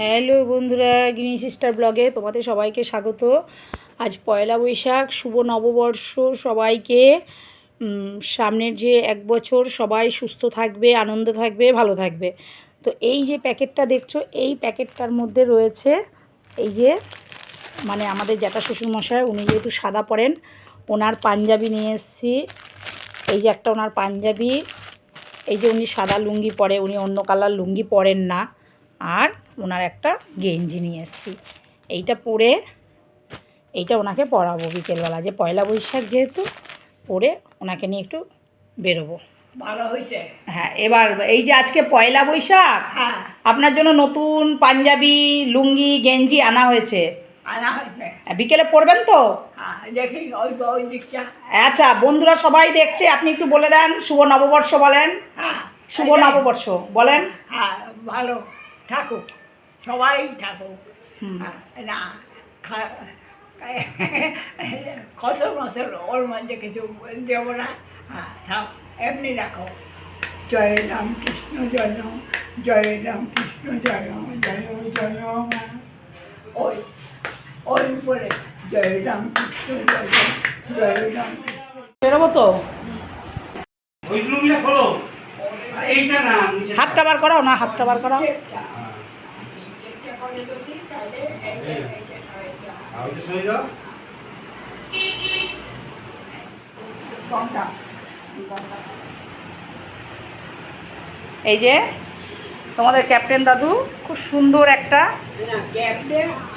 Hello বন্ধুরা green sister ব্লগে তোমাদের সবাইকে স্বাগত। আজ পয়লা বৈশাখ, শুভ নববর্ষ সবাইকে। সামনের যে এক বছর সবাই সুস্থ থাকবে, আনন্দ থাকবে, ভালো থাকবে। তো এই যে প্যাকেটটা দেখছ, এই প্যাকেটটার মধ্যে রয়েছে এই যে মানে আমাদের জ্যাঠা শ্বশুরমশাই, উনি যেহেতু সাদা পরেন, ওনার পাঞ্জাবি নিয়ে এসেছি। এই যে একটা ওনার পাঞ্জাবি, এই যে উনি সাদা লুঙ্গি পরে, উনি অন্য কালার লুঙ্গি পরেন না। আর ওনার একটা গেঞ্জি নিয়ে এসেছি। এইটা পরে এইটা ওনাকে পরাবো বিকেলবেলা। যে পয়লা বৈশাখ যেহেতু পরে ওনাকে নিয়ে একটু বেরোবো। ভালো হয়েছে। হ্যাঁ এবার এই যে আজকে পয়লা বৈশাখ হ্যাঁ। আপনার জন্য নতুন পাঞ্জাবি লুঙ্গি গেঞ্জি আনা হয়েছে। আনা বিকেলে পরবেন তো? হ্যাঁ আচ্ছা বন্ধুরা সবাই দেখছে আপনি একটু বলে দেন শুভ নববর্ষ বলেন। হ্যাঁ শুভ নববর্ষ বলেন। হ্যাঁ ভালো। থাকুক সবাই থাকুক হ্যাঁ, না খা- কত বছর ওর মধ্যে কিছু দেব না। হ্যাঁ সব এমনি রাখো। জয় রাম কৃষ্ণ জয় রাম জয় রাম কৃষ্ণ জয় জয় জয় রাম। ওই ওই উপরে জয় রাম কৃষ্ণ জয় রাম জয় রাম কৃষ্ণ বেরোবো তো? ওই খোলো। হাতটা বার করাও না হাতটা বার করাও এই যে তোমাদের ক্যাপ্টেন দাদু খুব সুন্দর একটা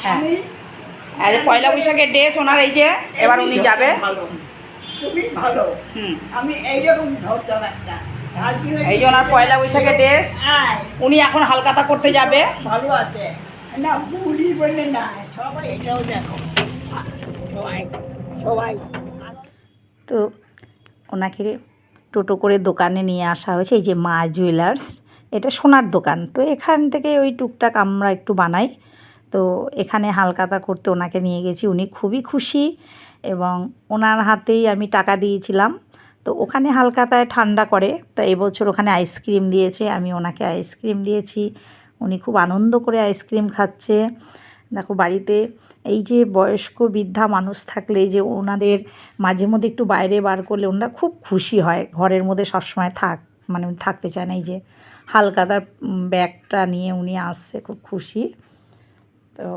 হ্যাঁ। পয়লা বৈশাখের ড্রেস ওনার এই যে এবার উনি যাবে তুমি ভালো হুম আমি এইরকম ধরতাম একটা? এই যে ওনার পয়লা বৈশাখের ড্রেস উনি এখন হালকাতা করতে যাবে। ভালো আছে। না বুড়ি বলে না। সবাই এটাও দেখো। সবাই সবাই। তো ওনাকে টোটো করে দোকানে নিয়ে আসা হয়েছে এই যে মা জুয়েলার্স এটা সোনার দোকান। তো এখান থেকে ওই টুকটাক আমরা একটু বানাই। তো এখানে হালকাতা করতে ওনাকে নিয়ে গেছি। উনি খুবই খুশি এবং ওনার হাতেই আমি টাকা দিয়েছিলাম। তো ওখানে হালকাতায় ঠান্ডা করে, তো এবছর ওখানে আইসক্রিম দিয়েছে, আমি ওনাকে আইসক্রিম দিয়েছি। উনি খুব আনন্দ করে আইসক্রিম খাচ্ছে। দেখো বাড়িতে এই যে বয়স্ক বৃদ্ধা মানুষ থাকলে যে ওনাদের মাঝে মধ্যে একটু বাইরে বার করলে ওনারা খুব খুশি হয়, ঘরের মধ্যে সবসময় থাক মানে থাকতে না, এই যে হালকাতার ব্যাগটা নিয়ে উনি আসছে, খুব খুশি। তো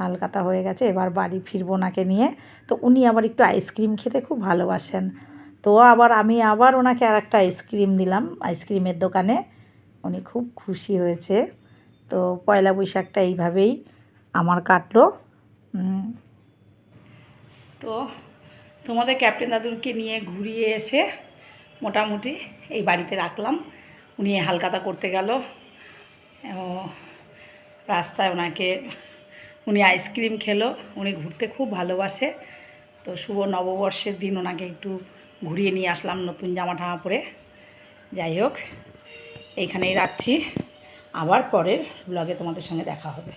হালকাতা হয়ে গেছে, এবার বাড়ি ফিরবো ওনাকে নিয়ে। তো উনি আবার একটু আইসক্রিম খেতে খুব ভালোবাসেন। তো আবার আমি আবার ওনাকে আর একটা আইসক্রিম দিলাম আইসক্রিমের দোকানে। উনি খুব খুশি হয়েছে। তো পয়লা বৈশাখটা এইভাবেই আমার কাটলো। তো তোমাদের ক্যাপ্টেন দাদুরকে নিয়ে ঘুরিয়ে এসে মোটামুটি এই বাড়িতে রাখলাম। উনি হালকাতা করতে গেল। রাস্তায় ওনাকে, উনি আইসক্রিম খেলো। উনি ঘুরতে খুব ভালোবাসে। তো শুভ নববর্ষের দিন ওনাকে একটু ঘুরিয়ে নিয়ে আসলাম নতুন জামা ঠামা পরে। যাই হোক, এইখানেই রাখছি। আবার পরের ব্লগে তোমাদের সঙ্গে দেখা হবে।